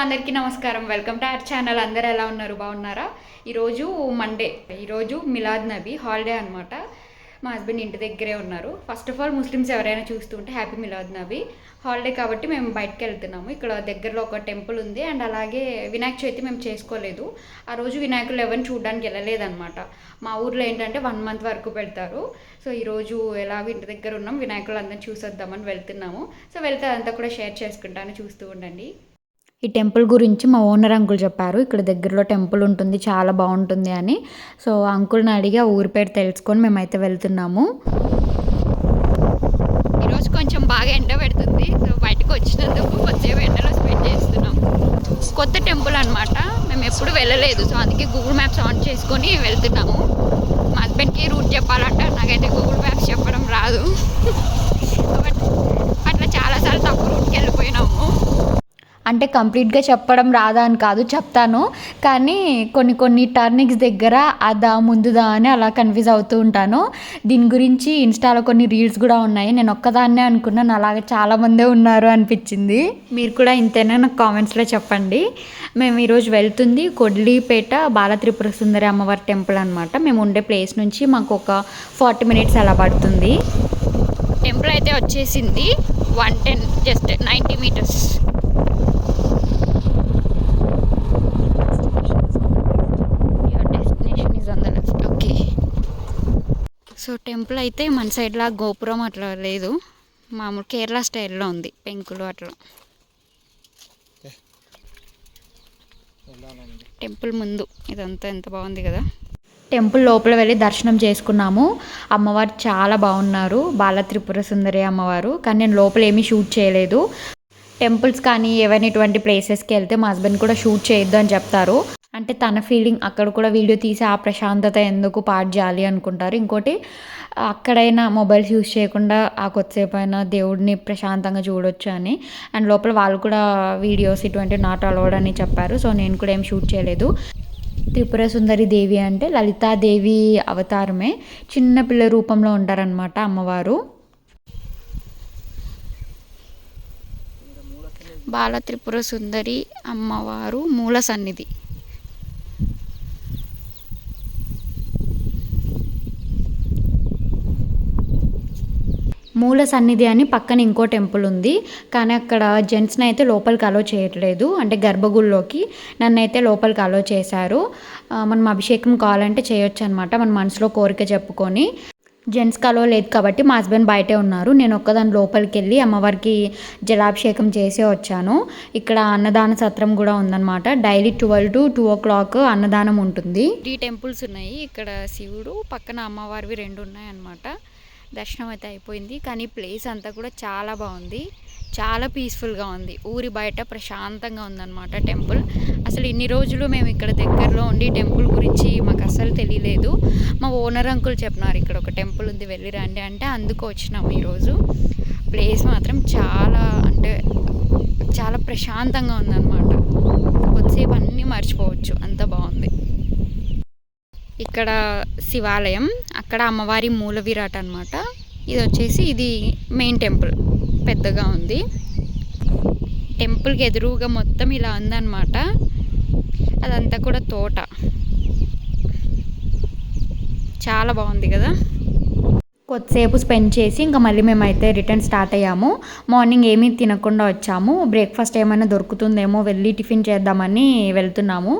అందరికీ నమస్కారం. Welcome to our channel. అందరూ ఎలా ఉన్నారు? బాగున్నారా? ఈరోజు మండే ఈరోజు మిలాద్ నబీ హాలిడే అనమాట మా హస్బెండ్ ఇంటి దగ్గరే ఉన్నారు. ఫస్ట్ ఆఫ్ ఆల్ ముస్లిమ్స్ ఎవరైనా చూస్తుంటే హ్యాపీ మిలాద్ నబీ. హాలిడే కాబట్టి మేము బయటకు వెళ్తున్నాము. ఇక్కడ దగ్గరలో ఒక టెంపుల్ ఉంది. అండ్ అలాగే వినాయక చవితి మేము చేసుకోలేదు. ఆ రోజు వినాయకులు ఎవరిని చూడడానికి వెళ్ళలేదన్నమాట. మా ఊర్లో ఏంటంటే వన్ మంత్ వరకు పెడతారు. సో ఈరోజు ఎలాగో ఇంటి దగ్గర ఉన్నాం. వినాయకులు అందరిని చూసొద్దామని వెళ్తున్నాము. సో వెళ్తే అదంతా కూడా షేర్ చేసుకుంటాను. చూస్తూ ఉండండి. ఈ టెంపుల్ గురించి మా ఓనర్ అంకుల్ చెప్పారు. ఇక్కడ దగ్గరలో టెంపుల్ ఉంటుంది చాలా బాగుంటుంది అని. సో అంకుల్ని అడిగి ఆ ఊరి పేరు తెలుసుకొని మేమైతే వెళ్తున్నాము. ఈరోజు కొంచెం బాగా ఎండ పెడుతుంది. సో బయటకు వచ్చినందుకు కొద్దిసేపు ఎండలో స్పెండ్ చేస్తున్నాం. కొత్త టెంపుల్ అనమాట మేము ఎప్పుడు వెళ్ళలేదు. సో అందుకే గూగుల్ మ్యాప్స్ ఆన్ చేసుకొని వెళ్తున్నాము. మా హస్బెండ్కి రూట్ చెప్పాలంటే. నాకైతే గూగుల్ మ్యాప్స్ చెప్పడం రాదు. అంటే కంప్లీట్గా చెప్పడం రాదా అని కాదు చెప్తాను. కానీ కొన్ని కొన్ని టర్నింగ్స్ దగ్గర అదా ముందుదా అని అలా కన్ఫ్యూజ్ అవుతూ ఉంటాను. దీని గురించి ఇన్స్టాలో కొన్ని రీల్స్ కూడా ఉన్నాయి. నేను ఒక్కదాన్నే అనుకున్నాను. అలాగే చాలామందే ఉన్నారు అనిపించింది. మీరు కూడా ఇంతేనా? నాకు కామెంట్స్లో చెప్పండి. మేము ఈరోజు వెళ్తుంది కొడ్లీపేట బాలత్రిపుర సుందరి అమ్మవారి టెంపుల్ అనమాట మేము ఉండే ప్లేస్ నుంచి మాకు ఒక ఫార్టీ మినిట్స్ అలా పడుతుంది. టెంపుల్ అయితే వచ్చేసింది one ten just ninety metres. So temple అయితే మన సైడ్ లా గోపురం అట్లా లేదు. మామూలు కేరళ స్టైల్లో ఉంది పెంకులు అట్లా. టెంపుల్ ముందు ఇదంతా ఎంత బాగుంది కదా. టెంపుల్ లోపల వెళ్ళి దర్శనం చేసుకున్నాము. అమ్మవారు చాలా బాగున్నారు బాల త్రిపుర సుందరి అమ్మవారు. కానీ నేను లోపల ఏమీ షూట్ చేయలేదు. టెంపుల్స్ కానీ ఏవైనా ఇటువంటి ప్లేసెస్కి వెళ్తే మా హస్బెండ్ కూడా షూట్ చేయొద్దు అని చెప్తారు. అంటే తన ఫీలింగ్ అక్కడ కూడా వీడియో తీసి ఆ ప్రశాంతత ఎందుకు పాడు చేయాలి అనుకుంటారు. ఇంకోటి అక్కడైనా మొబైల్స్ యూజ్ చేయకుండా ఆ కొద్దిసేపు అయినా దేవుడిని ప్రశాంతంగా చూడొచ్చు అని. అండ్ లోపల వాళ్ళు కూడా వీడియోస్ ఇటువంటి నాట్ అలౌడ్ అని చెప్పారు. సో నేను కూడా ఏం షూట్ చేయలేదు. త్రిపుర సుందరి దేవి అంటే లలితాదేవి అవతారమే. చిన్న పిల్ల రూపంలో ఉంటారనమాట అమ్మవారు. బాల త్రిపుర సుందరి అమ్మవారు మూల సన్నిధి. మూల సన్నిధి అని పక్కన ఇంకో టెంపుల్ ఉంది. కానీ అక్కడ జెంట్స్ని అయితే లోపలికి అలో చేయట్లేదు. అంటే గర్భగుడిలోకి నన్ను అయితే లోపలికి అలో చేశారు. మనం అభిషేకం కావాలంటే చేయొచ్చు అనమాట మన మనసులో కోరిక చెప్పుకొని. జెంట్స్ అలో లేదు కాబట్టి మా హస్బెండ్ బయటే ఉన్నారు. నేను ఒక్కదాని లోపలికి వెళ్ళి అమ్మవారికి జలాభిషేకం చేసే వచ్చాను. ఇక్కడ అన్నదాన సత్రం కూడా ఉందన్నమాట. Daily twelve to two o'clock అన్నదానం ఉంటుంది. త్రీ టెంపుల్స్ ఉన్నాయి. ఇక్కడ శివుడు పక్కన అమ్మవారివి రెండు ఉన్నాయి అన్నమాట. దర్శనం అయితే అయిపోయింది. కానీ ప్లేస్ అంతా కూడా చాలా బాగుంది. చాలా పీస్ఫుల్గా ఉంది. ఊరి బయట ప్రశాంతంగా ఉందన్నమాట టెంపుల్. అసలు ఇన్ని రోజులు మేము ఇక్కడ దగ్గరలో ఉండి టెంపుల్ గురించి మాకు అసలు తెలియలేదు. మా ఓనర్ అంకుల్ చెప్పినారు ఇక్కడ ఒక టెంపుల్ ఉంది వెళ్ళి రండి అంటే అందుకు వచ్చినాము ఈరోజు. ప్లేస్ మాత్రం చాలా అంటే చాలా ప్రశాంతంగా ఉందన్నమాట. కొద్దిసేపు అన్నీ మర్చిపోవచ్చు. అంత బాగుంది. ఇక్కడ శివాలయం. అక్కడ అమ్మవారి మూల విరాట్ అనమాట ఇది వచ్చేసి ఇది మెయిన్ టెంపుల్ పెద్దగా ఉంది. టెంపుల్కి ఎదురుగా మొత్తం ఇలా ఉందన్నమాట. అదంతా కూడా తోట. చాలా బాగుంది కదా? కొద్దిసేపు స్పెండ్ చేసి ఇంకా మళ్ళీ మేమైతే రిటర్న్ స్టార్ట్ అయ్యాము. మార్నింగ్ ఏమీ తినకుండా వచ్చాము. బ్రేక్ఫాస్ట్ ఏమైనా దొరుకుతుందేమో వెళ్ళి టిఫిన్ చేద్దామని వెళ్తున్నాము.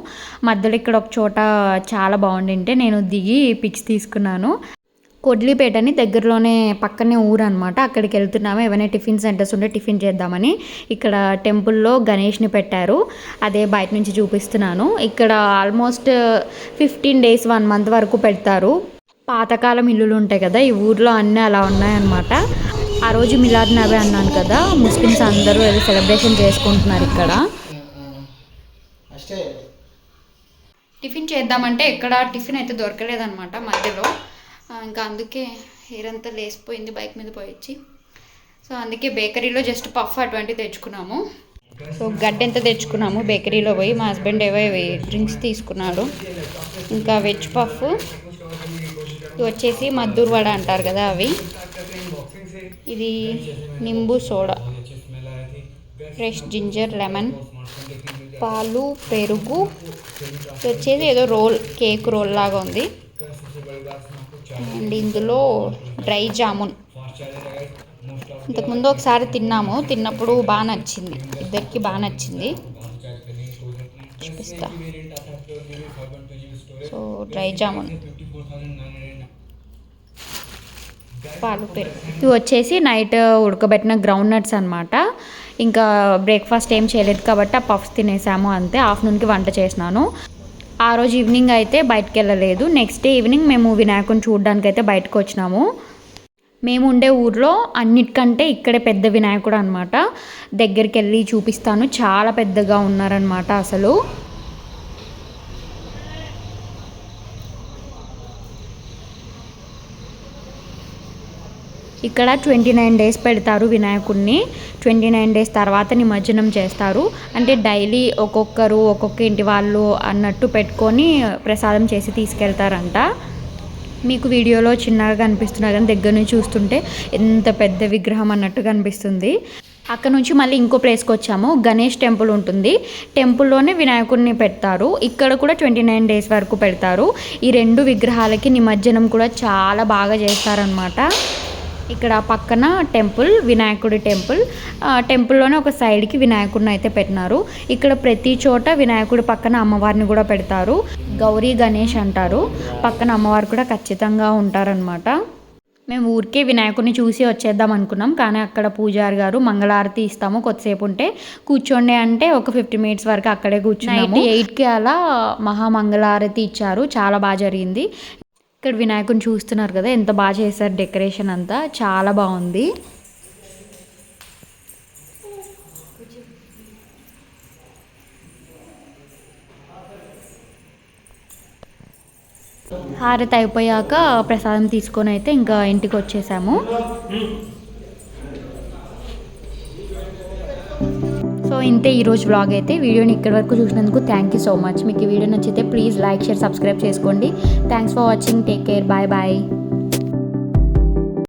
మధ్యలో ఇక్కడ ఒక చోట చాలా బాగుండింటే నేను దిగి పిక్స్ తీసుకున్నాను. కొడ్లిపేటని దగ్గరలోనే పక్కనే ఊరు అనమాట అక్కడికి వెళ్తున్నాము. ఏమైనా టిఫిన్ సెంటర్స్ ఉంటే టిఫిన్ చేద్దామని ఇక్కడ టెంపుల్లో గణేష్ని పెట్టారు. అదే బయట నుంచి చూపిస్తున్నాను. ఇక్కడ almost fifteen days one month వరకు పెడతారు. పాతకాలం ఇల్లులు ఉంటాయి కదా ఈ ఊర్లో అన్నీ అలా ఉన్నాయన్నమాట. ఆ రోజు మిలాద్ నబీ అన్నాను కదా ముస్లిమ్స్ అందరూ వెళ్ళి సెలబ్రేషన్ చేసుకుంటున్నారు ఇక్కడ. టిఫిన్ చేద్దామంటే ఎక్కడ టిఫిన్ అయితే దొరకలేదన్నమాట మధ్యలో. ఇంకా అందుకే హెయిర్ అంతా లేసిపోయింది బైక్ మీద పోయొచ్చి. సో అందుకే బేకరీలో జస్ట్ పఫ్ అటువంటివి తెచ్చుకున్నాము. సో గడ్డ ఎంత తెచ్చుకున్నాము బేకరీలో పోయి మా హస్బెండ్ ఏవో డ్రింక్స్ తీసుకున్నాడు. ఇంకా వెజ్ పఫ్ ఇవి వచ్చేసి మద్దూర్ వడ అంటారు కదా అవి. ఇది nimbu soda. Fresh ginger lemon పాలు పెరుగు. ఇది వచ్చేసి ఏదో రోల్ కేక్ రోల్ లాగా ఉంది. అండ్ ఇందులో డ్రై జామున్. ఇంతకుముందు ఒకసారి తిన్నాము. తిన్నప్పుడు బాగా నచ్చింది. ఇద్దరికి బాగా నచ్చింది. చూపిస్తా. So dry jamun. పాలు పెరుగు ఇవి వచ్చేసి నైట్ ఉడకబెట్టిన గ్రౌండ్ నట్స్ అనమాట ఇంకా బ్రేక్ఫాస్ట్ ఏం చేయలేదు కాబట్టి ఆ పఫ్స్ తినేసాము అంతే. ఆఫ్టర్నూన్కి వంట చేసినాను. ఆ రోజు ఈవినింగ్ అయితే బయటకు వెళ్ళలేదు నెక్స్ట్ డే ఈవినింగ్ మేము వినాయకుని చూడడానికి అయితే బయటకు వచ్చినాము మేము ఉండే ఊర్లో అన్నిటికంటే ఇక్కడే పెద్ద వినాయకుడు అనమాట దగ్గరికి వెళ్ళి చూపిస్తాను. చాలా పెద్దగా ఉన్నారనమాట అసలు. ఇక్కడ ట్వంటీ నైన్ డేస్ పెడతారు వినాయకుడిని ట్వంటీ నైన్ డేస్ తర్వాత నిమజ్జనం చేస్తారు. అంటే డైలీ ఒక్కొక్కరు ఒక్కొక్క ఇంటి వాళ్ళు అన్నట్టు పెట్టుకొని ప్రసాదం చేసి తీసుకెళ్తారంట. మీకు వీడియోలో చిన్నగా కనిపిస్తున్నారు కానీ దగ్గర నుంచి చూస్తుంటే ఎంత పెద్ద విగ్రహం అన్నట్టు కనిపిస్తుంది. అక్కడ నుంచి మళ్ళీ ఇంకో ప్లేస్కి వచ్చాము. గణేష్ టెంపుల్ ఉంటుంది. టెంపుల్లోనే వినాయకుడిని పెడతారు. ఇక్కడ కూడా ట్వంటీ నైన్ డేస్ వరకు పెడతారు. ఈ రెండు విగ్రహాలకి నిమజ్జనం కూడా చాలా బాగా చేస్తారనమాట ఇక్కడ పక్కన టెంపుల్ వినాయకుడి టెంపుల్. ఆ, టెంపుల్లోనే ఒక సైడ్కి వినాయకుడిని అయితే పెట్టినారు. ఇక్కడ ప్రతి చోట వినాయకుడి పక్కన అమ్మవారిని కూడా పెడతారు. గౌరీ గణేష్ అంటారు. పక్కన అమ్మవారు కూడా ఖచ్చితంగా ఉంటారనమాట మేము ఊరికే వినాయకుడిని చూసి వచ్చేద్దాం అనుకున్నాం. కానీ అక్కడ పూజారి గారు మంగళారతి ఇస్తాము కొద్దిసేపు ఉంటే. కూర్చోండి అంటే ఒక ఫిఫ్టీ మినిట్స్ వరకు అక్కడే కూర్చున్నాము. ఎయిట్కి అలా మహామంగళారతి ఇచ్చారు. చాలా బాగా జరిగింది. ఇక్కడ వినాయకుని చూస్తున్నారు కదా ఎంత బాగా చేశారు డెకరేషన్ అంతా. చాలా బాగుంది. హారతి అయిపోయాక ప్రసాదం తీసుకొని అయితే ఇంకా ఇంటికి వచ్చేసాము. ఇంతే ఈరోజు వ్లాగ్ అయితే. వీడియోని ఇక్కడి వరకు చూసినందుకు థ్యాంక్ యూ సో మచ్ మీకు ఈ వీడియో నచ్చితే ప్లీజ్ లైక్ షేర్ సబ్స్క్రైబ్ చేసుకోండి. Thanks for watching take care bye bye